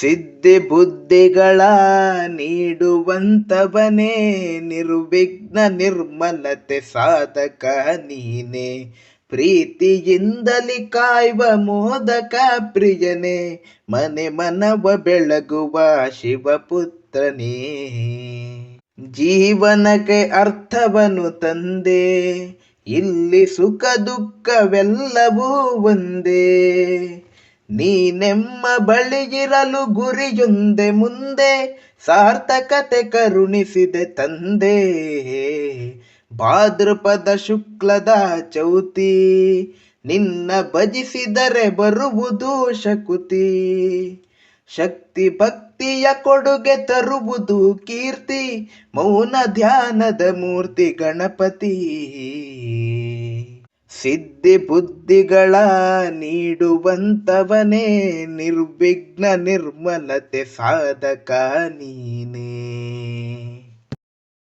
ಸಿದ್ಧಿ ಬುದ್ಧಿಗಳ ನೀಡುವಂತವನೇ ನಿರ್ವಿಘ್ನ ನಿರ್ಮಲತೆ ಸಾಧಕ ನೀನೆ. ಪ್ರೀತಿಯಿಂದಲಿ ಕಾಯುವ ಮೋದಕ ಪ್ರಿಯನೇ. ಮನೆ ಮನವ ಬೆಳಗುವ ಶಿವಪುತ್ರನೇ. ಜೀವನಕ್ಕೆ ಅರ್ಥವನು ತಂದೆ. ಇಲ್ಲಿ ಸುಖ ದುಃಖವೆಲ್ಲವೂ ಒಂದೇ. ನೀನೆಮ್ಮ ಬಳಿಗಿರಲು ಗುರಿಯುಂದೆ ಮುಂದೆ, ಸಾರ್ಥಕತೆ ಕರುಣಿಸಿದೆ ತಂದೆ. ಭಾದ್ರಪದ ಶುಕ್ಲದ ಚೌತಿ, ನಿನ್ನ ಭಜಿಸಿದರೆ ಬರುವುದು ಶಕುತಿ ಶಕ್ತಿ ಭಕ್ತಿಯ ಕೊಡುಗೆ ತರುವುದು ಕೀರ್ತಿ, ಮೌನ ಧ್ಯಾನದ ಮೂರ್ತಿ ಗಣಪತಿ. ಸಿದ್ಧಿ ಬುದ್ಧಿಗಳ ನೀಡುವಂತವನೇ ನಿರ್ವಿಘ್ನ ನಿರ್ಮಲತೆ ಸಾಧಕ ನೀನೇ.